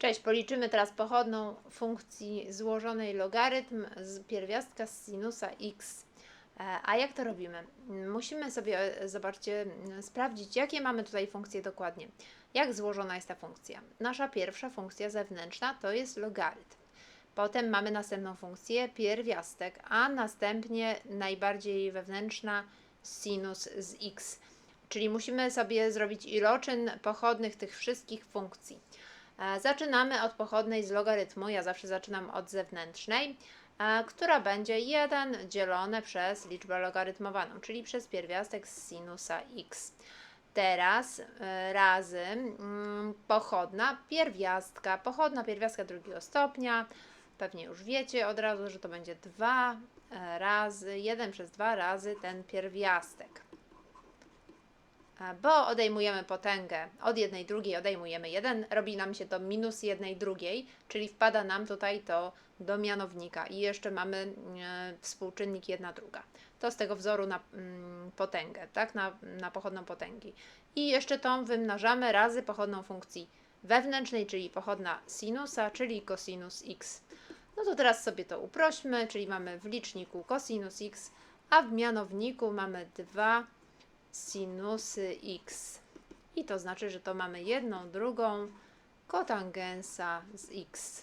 Cześć, policzymy teraz pochodną funkcji złożonej logarytm z pierwiastka z sinusa x. E, A jak to robimy? Musimy sobie, e, zobaczcie, sprawdzić, jakie mamy tutaj funkcje dokładnie. Jak złożona jest ta funkcja? Nasza pierwsza funkcja zewnętrzna to jest logarytm. Potem mamy następną funkcję pierwiastek, a następnie najbardziej wewnętrzna sinus z x. Czyli musimy sobie zrobić iloczyn pochodnych tych wszystkich funkcji. E, Zaczynamy od pochodnej z logarytmu. Ja zawsze zaczynam od zewnętrznej, e, która będzie 1 dzielone przez liczbę logarytmowaną, czyli przez pierwiastek z sinusa x. Teraz e, razy mm, pochodna pierwiastka, pochodna pierwiastka drugiego stopnia. Pewnie już wiecie od razu, że to będzie 2 razy, 1 przez 2 razy ten pierwiastek. Bo odejmujemy potęgę od jednej drugiej, odejmujemy 1, robi nam się to minus jednej drugiej, czyli wpada nam tutaj to do mianownika i jeszcze mamy e, współczynnik 1 druga. To z tego wzoru na mm, potęgę, tak, na, na pochodną potęgi. I jeszcze tą wymnażamy razy pochodną funkcji wewnętrznej, czyli pochodna sinusa, czyli cosinus x. No to teraz sobie to uprośmy, czyli mamy w liczniku cosinus x, a w mianowniku mamy 2 sinusy x. I to znaczy, że to mamy jedną drugą kotangensa z x.